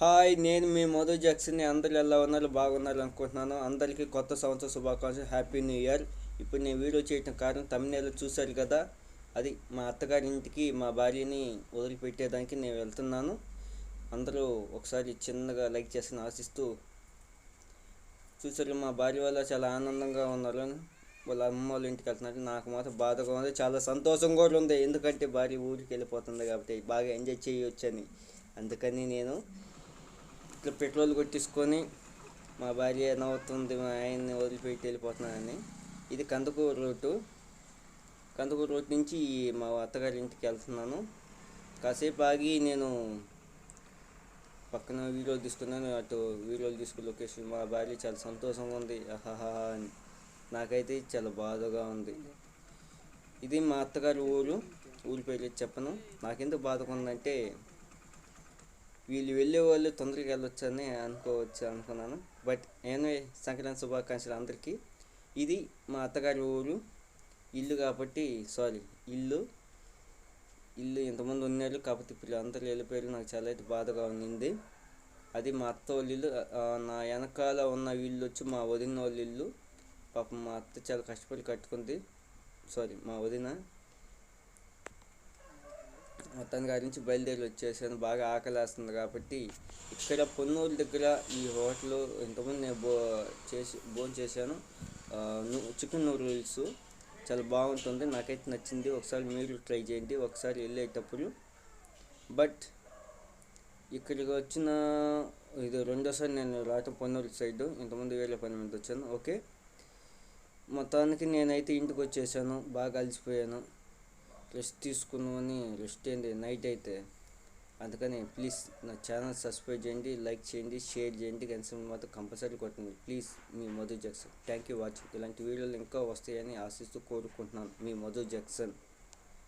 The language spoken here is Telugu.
హాయ్ నేను మీ మధు జాక్సన్ని అందరు ఎలా ఉన్నారు? బాగున్నారు అనుకుంటున్నాను. అందరికీ కొత్త సంవత్సర శుభాకాంక్షలు. హ్యాపీ న్యూ ఇయర్ ఇప్పుడు నేను వీడియో చేయడం కారణం తమిళలో చూశారు కదా? అది మా అత్తగారి ఇంటికి మా భార్యని వదిలిపెట్టేదానికి నేను వెళ్తున్నాను. అందరూ ఒకసారి చిన్నగా లైక్ చేసి ఆశిస్తూ చూసారు మా భార్య వల్ల చాలా ఆనందంగా ఉన్నారు. వాళ్ళ అమ్మ వాళ్ళ ఇంటికి వెళ్తున్నారు. నాకు మాత్రం బాధగా ఉంది. చాలా సంతోషం కూడా ఉంది. ఎందుకంటే భార్య ఊరికి వెళ్ళిపోతుంది కాబట్టి బాగా ఎంజాయ్ చేయొచ్చని. అందుకని నేను ఇట్లా పెట్రోల్ కొట్టించుకొని మా భార్య నవ్వుతుంది మా ఆయన్ని వదిలిపెట్టి వెళ్ళిపోతున్నానని. ఇది కందుకూరు రోడ్డు. కందుకూరు రోడ్ నుంచి మా అత్తగారి ఇంటికి వెళ్తున్నాను. కాసేపు ఆగి నేను పక్కన వీడియోలు తీసుకున్నాను అటు వీడియోలు తీసుకుని లొకేషన్. మా భార్య చాలా సంతోషంగా ఉంది. ఆహాహా అని. నాకైతే చాలా బాధగా ఉంది. ఇది మా అత్తగారి ఊరు. ఊరి పేరు చెప్పను. నాకెందుకు బాధగా ఉందంటే వీళ్ళు వెళ్ళే వాళ్ళు తొందరగా వెళ్ళొచ్చని అనుకోవచ్చు అనుకున్నాను. బట్ ఎనివే సంక్రాంతి శుభాకాంక్షలు అందరికీ. ఇది మా అత్తగారి ఊరు. ఇల్లు కాబట్టి సారీ ఇల్లు. ఇల్లు ఇంతమంది ఉన్నారు కాబట్టి ఇప్పుడు అందరూ వెళ్ళిపోయారు. నాకు చాలా అయితే బాధగా ఉన్నింది అది మా అత్త వాళ్ళ ఇల్లు. నా వెనకాల ఉన్న ఇల్లు వచ్చి మా వదిన వాళ్ళ ఇల్లు. పాపం మా అత్త చాలా కష్టపడి కట్టుకుంది. సారీ మా వదిన. మొత్తానికి గారి నుంచి బయలుదేరి వచ్చేసాను. బాగా ఆకలేస్తుంది కాబట్టి ఇక్కడ పొన్నూరు దగ్గర ఈ హోటల్ ఇంతకుముందు నేను బో చేసి భోజనం చేశాను. చికెన్ నూడిల్స్ చాలా బాగుంటుంది. నాకైతే నచ్చింది. ఒకసారి మీరు ట్రై చేయండి. ఒకసారి వెళ్ళేటప్పుడు. బట్ ఇక్కడికి వచ్చిన ఇది రెండోసారి నేను రావటం పొన్నూరు సైడ్. ఇంతకుముందు వేరే పని మీద వచ్చాను. ఓకే. మొత్తానికి నేనైతే ఇంటికి వచ్చేసాను. బాగా అలసిపోయాను. రెస్ట్ తీసుకుందామని రెస్ట్ అయింది నైట్ అయితే. అందుకని ప్లీజ్ నా ఛానల్ సబ్స్క్రైబ్ చేయండి లైక్ చేయండి షేర్ చేయండి. కనీసం మాత్రం కంపల్సరీ కొట్టండి. Please me Madhu Jackson. Thank you watching ఇలాంటి వీడియోలు ఇంకా వస్తాయని ఆశిస్తూ కోరుకుంటున్నాను మీ మధు జక్సన్.